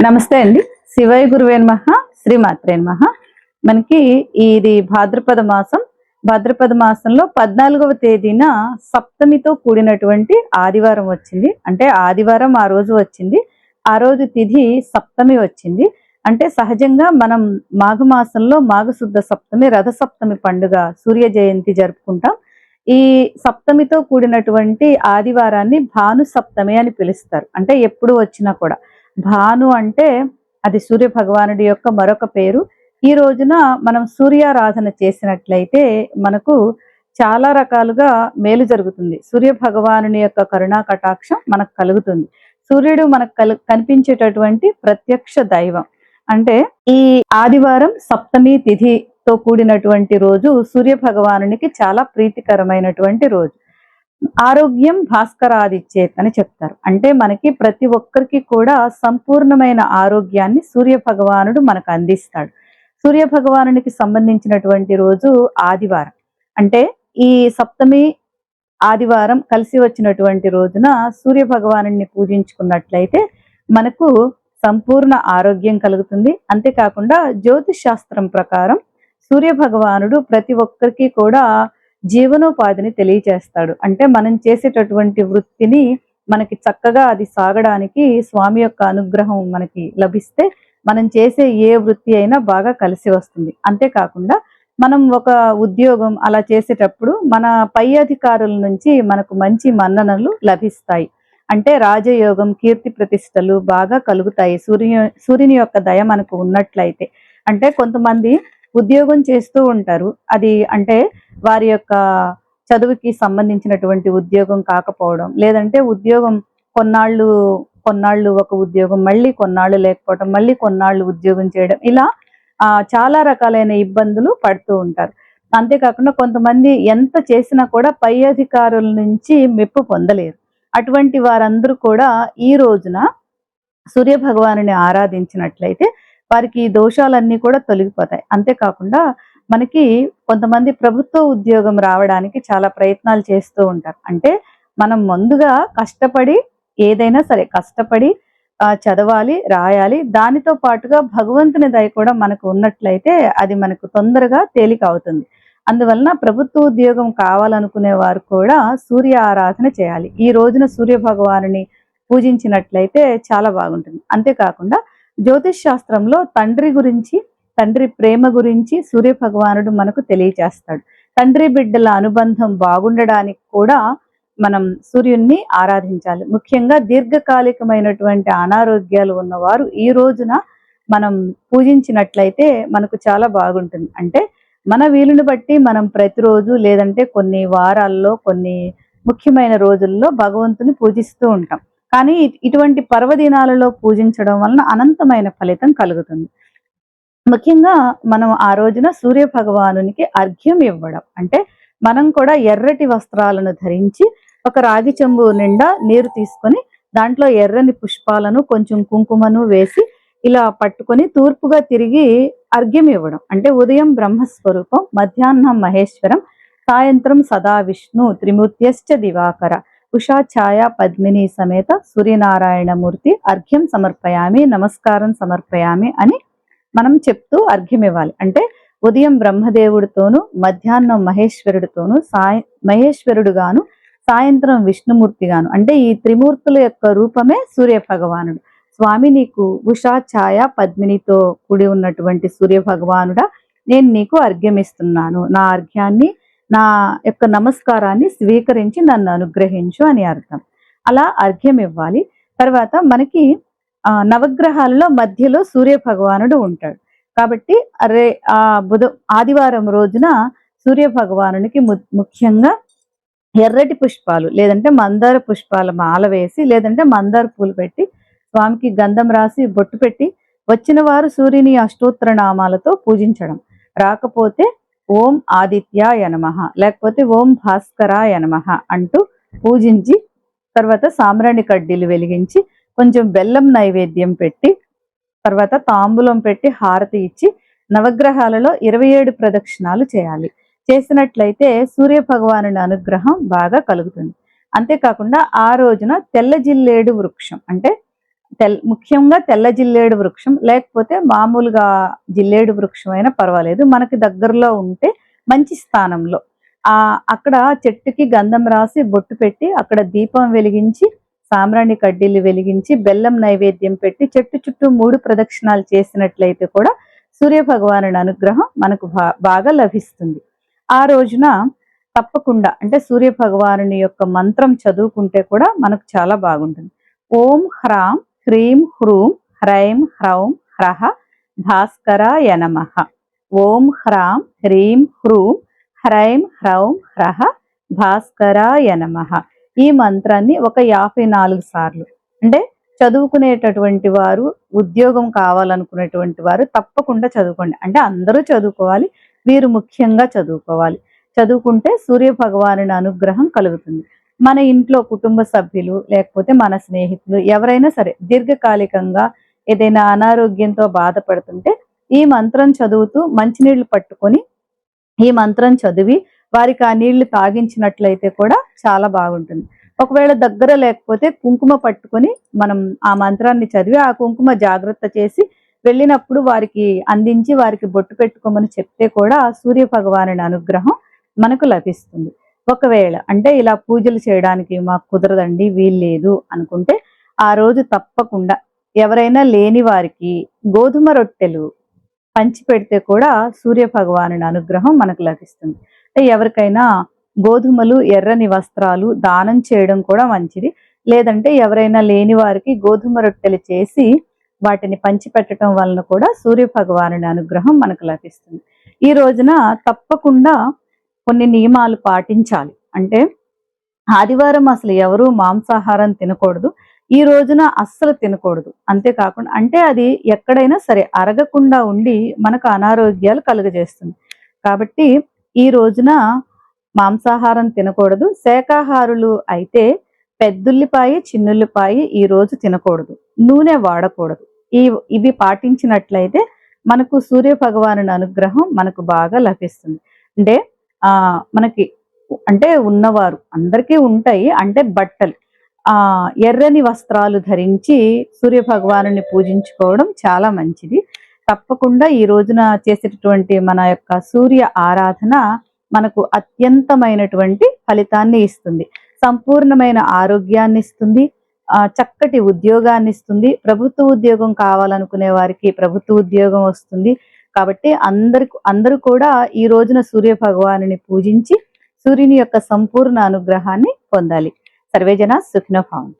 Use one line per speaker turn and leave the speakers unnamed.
నమస్తే అండి. శివయ గురువే నమః శ్రీమాత్రే నమః. మనకి ఇది భాద్రపద మాసం. భాద్రపద మాసంలో పద్నాలుగవ తేదీన సప్తమితో కూడినటువంటి ఆదివారం వచ్చింది. అంటే ఆదివారం ఆ రోజు వచ్చింది. ఆ రోజు తిథి సప్తమి వచ్చింది. అంటే సహజంగా మనం మాఘమాసంలో మాఘశుద్ధ సప్తమి రథ సప్తమి పండుగ సూర్య జయంతి జరుపుకుంటాం. ఈ సప్తమితో కూడినటువంటి ఆదివారాన్ని భాను సప్తమి అని పిలుస్తారు. అంటే ఎప్పుడు వచ్చినా కూడా. భాను అంటే అది సూర్య భగవానుడి యొక్క మరొక పేరు. ఈ రోజున మనం సూర్యారాధన చేసినట్లయితే మనకు చాలా రకాలుగా మేలు జరుగుతుంది. సూర్య భగవానుని యొక్క కరుణా కటాక్షం మనకు కలుగుతుంది. సూర్యుడు మనకు కలు కనిపించేటటువంటి ప్రత్యక్ష దైవం. అంటే ఈ ఆదివారం సప్తమి తిథితో కూడినటువంటి రోజు సూర్య భగవానునికి చాలా ప్రీతికరమైనటువంటి రోజు. ఆరోగ్యం భాస్కరాదిచ్చేత్ అని చెప్తారు. అంటే మనకి ప్రతి ఒక్కరికి కూడా సంపూర్ణమైన ఆరోగ్యాన్ని సూర్య భగవానుడు మనకు అందిస్తాడు. సూర్య భగవానునికి సంబంధించినటువంటి రోజు ఆదివారం. అంటే ఈ సప్తమి ఆదివారం కలిసి వచ్చినటువంటి రోజున సూర్య భగవానుని పూజించుకున్నట్లయితే మనకు సంపూర్ణ ఆరోగ్యం కలుగుతుంది. అంతేకాకుండా జ్యోతిష్ శాస్త్రం ప్రకారం సూర్య భగవానుడు ప్రతి ఒక్కరికి కూడా జీవనోపాధిని తెలియచేస్తాడు. అంటే మనం చేసేటటువంటి వృత్తిని మనకి చక్కగా అది సాగడానికి స్వామి యొక్క అనుగ్రహం మనకి లభిస్తే మనం చేసే ఏ వృత్తి అయినా బాగా కలిసి వస్తుంది. అంతేకాకుండా మనం ఒక ఉద్యోగం అలా చేసేటప్పుడు మన పై అధికారుల నుంచి మనకు మంచి మన్ననలు లభిస్తాయి. అంటే రాజయోగం కీర్తి ప్రతిష్టలు బాగా కలుగుతాయి. సూర్య సూర్యుని యొక్క దయ మనకు ఉన్నట్లయితే. అంటే కొంతమంది ఉద్యోగం చేస్తూ ఉంటారు. అది అంటే వారి యొక్క చదువుకి సంబంధించినటువంటి ఉద్యోగం కాకపోవడం లేదంటే ఉద్యోగం కొన్నాళ్ళు కొన్నాళ్ళు ఒక ఉద్యోగం మళ్ళీ కొన్నాళ్ళు లేకపోవడం మళ్ళీ కొన్నాళ్ళు ఉద్యోగం చేయడం ఇలా చాలా రకాలైన ఇబ్బందులు పడుతూ ఉంటారు. అంతేకాకుండా కొంతమంది ఎంత చేసినా కూడా పై అధికారుల నుంచి మెప్పు పొందలేరు. అటువంటి వారందరూ కూడా ఈ రోజున సూర్య భగవానుని ఆరాధించినట్లయితే వారికి ఈ దోషాలన్నీ కూడా తొలగిపోతాయి. అంతేకాకుండా మనకి కొంతమంది ప్రభుత్వ ఉద్యోగం రావడానికి చాలా ప్రయత్నాలు చేస్తూ ఉంటారు. అంటే మనం ముందుగా కష్టపడి ఏదైనా సరే కష్టపడి చదవాలి రాయాలి. దానితో పాటుగా భగవంతుని దయ కూడా మనకు ఉన్నట్లయితే అది మనకు తొందరగా తేలిక అవుతుంది. అందువలన ప్రభుత్వ ఉద్యోగం కావాలనుకునే వారు కూడా సూర్య ఆరాధన చేయాలి. ఈ రోజున సూర్య భగవానుని పూజించినట్లయితే చాలా బాగుంటుంది. అంతేకాకుండా జ్యోతిష్ శాస్త్రంలో తండ్రి గురించి తండ్రి ప్రేమ గురించి సూర్య భగవానుడు మనకు తెలియచేస్తాడు తండ్రి బిడ్డల అనుబంధం బాగుండడానికి కూడా మనం సూర్యుణ్ణి ఆరాధించాలి. ముఖ్యంగా దీర్ఘకాలికమైనటువంటి అనారోగ్యాలు ఉన్నవారు ఈ రోజున మనం పూజించినట్లయితే మనకు చాలా బాగుంటుంది. అంటే మన వీలుని బట్టి మనం ప్రతిరోజు లేదంటే కొన్ని వారాల్లో కొన్ని ముఖ్యమైన రోజుల్లో భగవంతుని పూజిస్తూ ఉంటాం. కానీ ఇటువంటి పర్వదినాలలో పూజించడం వలన అనంతమైన ఫలితం కలుగుతుంది. ముఖ్యంగా మనం ఆ రోజున సూర్య భగవానునికి అర్ఘ్యం ఇవ్వడం. అంటే మనం కూడా ఎర్రటి వస్త్రాలను ధరించి ఒక రాగి చెంబు నిండా నీరు తీసుకొని దాంట్లో ఎర్రని పుష్పాలను కొంచెం కుంకుమను వేసి ఇలా పట్టుకొని తూర్పుగా తిరిగి అర్ఘ్యం ఇవ్వడం. అంటే ఉదయం బ్రహ్మస్వరూపం మధ్యాహ్నం మహేశ్వరం సాయంత్రం సదా విష్ణు త్రిమూర్త్యశ్చ దివాకర ఉషా ఛాయ పద్మిని సమేత సూర్యనారాయణమూర్తి అర్ఘ్యం సమర్పయామి నమస్కారం సమర్పయామి అని మనం చెప్తూ అర్ఘ్యం ఇవ్వాలి. అంటే ఉదయం బ్రహ్మదేవుడితోను మధ్యాహ్నం మహేశ్వరుడితోను సాయ మహేశ్వరుడుగాను సాయంత్రం విష్ణుమూర్తిగాను అంటే ఈ త్రిమూర్తుల యొక్క రూపమే సూర్య భగవానుడు స్వామి నీకు ఉషా ఛాయ పద్మినితో కూడి ఉన్నటువంటి సూర్య భగవానుడా నేను నీకు అర్ఘ్యమిస్తున్నాను. నా అర్ఘ్యాన్ని నా యొక్క నమస్కారాన్ని స్వీకరించి నన్ను అనుగ్రహించు అని అర్థం. అలా అర్ఘ్యం ఇవ్వాలి. తర్వాత మనకి నవగ్రహాలలో మధ్యలో సూర్య భగవానుడు ఉంటాడు. కాబట్టి అరే ఆ బుధ ఆదివారం రోజున సూర్య భగవానునికి ము- ముఖ్యంగా ఎర్రటి పుష్పాలు లేదంటే మందార పుష్పాల మాల వేసి లేదంటే మందార పూలు పెట్టి స్వామికి గంధం రాసి బొట్టు పెట్టి వచ్చిన వారు సూర్యుని అష్టోత్తర నామాలతో పూజించడం. రాకపోతే ఓం ఆదిత్యాయ నమ. లేకపోతే ఓం భాస్కరాయ నమ అంటూ పూజించి తర్వాత సాంబ్రాణి కడ్డీలు వెలిగించి కొంచెం బెల్లం నైవేద్యం పెట్టి తర్వాత తాంబూలం పెట్టి హారతి ఇచ్చి నవగ్రహాలలో ఇరవై ఏడు ప్రదక్షిణాలు చేయాలి. చేసినట్లయితే సూర్య భగవానుని అనుగ్రహం బాగా కలుగుతుంది. అంతేకాకుండా ఆ రోజున తెల్ల జిల్లేడు వృక్షం అంటే తెల్ ముఖ్యంగా తెల్ల జిల్లేడు వృక్షం లేకపోతే మామూలుగా జిల్లేడు వృక్షం అయినా పర్వాలేదు. మనకి దగ్గరలో ఉంటే మంచి స్థానంలో. ఆ అక్కడ చెట్టుకి గంధం రాసి బొట్టు పెట్టి అక్కడ దీపం వెలిగించి సాంబ్రాణి కడ్డీలు వెలిగించి బెల్లం నైవేద్యం పెట్టి చెట్టు చుట్టూ మూడు ప్రదక్షిణాలు చేసినట్లయితే కూడా సూర్య భగవానుడి అనుగ్రహం మనకు బాగా లభిస్తుంది. ఆ రోజున తప్పకుండా అంటే సూర్య భగవానుని యొక్క మంత్రం చదువుకుంటే కూడా మనకు చాలా బాగుంటుంది. ఓం హ్రాం హ్రీం హ్రూం హ్రైం హ్రౌం హ్రహ భాస్కరాయ నమ. ఓం హ్రాం హ్రీం హ్రూం హ్రైం హ్రౌం హ్రహ భాస్కరాయ నమ. ఈ మంత్రాన్ని ఒక యాభై నాలుగు సార్లు. అంటే చదువుకునేటటువంటి వారు ఉద్యోగం కావాలనుకునేటువంటి వారు తప్పకుండా చదువుకోండి. అంటే అందరూ చదువుకోవాలి వీరు ముఖ్యంగా చదువుకోవాలి. చదువుకుంటే సూర్య భగవానుని అనుగ్రహం కలుగుతుంది. మన ఇంట్లో కుటుంబ సభ్యులు లేకపోతే మన స్నేహితులు ఎవరైనా సరే దీర్ఘకాలికంగా ఏదైనా అనారోగ్యంతో బాధపడుతుంటే ఈ మంత్రం చదువుతూ మంచినీళ్ళు పట్టుకొని ఈ మంత్రం చదివి వారికి ఆ నీళ్ళు తాగించినట్లయితే కూడా చాలా బాగుంటుంది. ఒకవేళ దగ్గర లేకపోతే కుంకుమ పట్టుకొని మనం ఆ మంత్రాన్ని చదివి ఆ కుంకుమ జాగ్రత్త చేసి వెళ్ళినప్పుడు వారికి అందించి వారికి బొట్టు పెట్టుకోమని చెప్తే కూడా ఆ సూర్య భగవానుని అనుగ్రహం మనకు లభిస్తుంది. ఒకవేళ అంటే ఇలా పూజలు చేయడానికి మాకు కుదరదండి వీల్లేదు అనుకుంటే ఆ రోజు తప్పకుండా ఎవరైనా లేని వారికి గోధుమ రొట్టెలు పంచి పెడితే కూడా సూర్య భగవానుని అనుగ్రహం మనకు లభిస్తుంది. అంటే ఎవరికైనా గోధుమలు ఎర్రని వస్త్రాలు దానం చేయడం కూడా మంచిది. లేదంటే ఎవరైనా లేని వారికి గోధుమ రొట్టెలు చేసి వాటిని పంచిపెట్టడం వలన కూడా సూర్య భగవానుని అనుగ్రహం మనకు లభిస్తుంది. ఈ రోజున తప్పకుండా కొన్ని నియమాలు పాటించాలి. అంటే ఆదివారం అసలు ఎవరు మాంసాహారం తినకూడదు. ఈ రోజున అస్సలు తినకూడదు. అంతేకాకుండా అంటే అది ఎక్కడైనా సరే అరగకుండా ఉండి మనకు అనారోగ్యాలు కలుగజేస్తుంది. కాబట్టి ఈ రోజున మాంసాహారం తినకూడదు. శాకాహారులు అయితే పెద్దుల్లిపాయ చిన్నుల్లిపాయి ఈ రోజు తినకూడదు. నూనె వాడకూడదు. ఈ ఇవి పాటించినట్లయితే మనకు సూర్య భగవానుని అనుగ్రహం మనకు బాగా లభిస్తుంది. అంటే ఆ మనకి అంటే ఉన్నవారు అందరికీ ఉంటాయి అంటే బట్టలు. ఆ ఎర్రని వస్త్రాలు ధరించి సూర్య భగవానుని పూజించుకోవడం చాలా మంచిది. తప్పకుండా ఈ రోజున చేసేటటువంటి మన యొక్క సూర్య ఆరాధన మనకు అత్యంతమైనటువంటి ఫలితాన్ని ఇస్తుంది. సంపూర్ణమైన ఆరోగ్యాన్ని ఇస్తుంది. ఆ చక్కటి ఉద్యోగాన్ని ఇస్తుంది. ప్రభుత్వ ఉద్యోగం కావాలనుకునే వారికి ప్రభుత్వ ఉద్యోగం వస్తుంది. కాబట్టి అందరి అందరూ కూడా ఈ రోజున సూర్య భగవాను పూజించి సూర్యుని యొక్క సంపూర్ణ అనుగ్రహాన్ని పొందాలి. సర్వేజన సుఖినో భవంతు.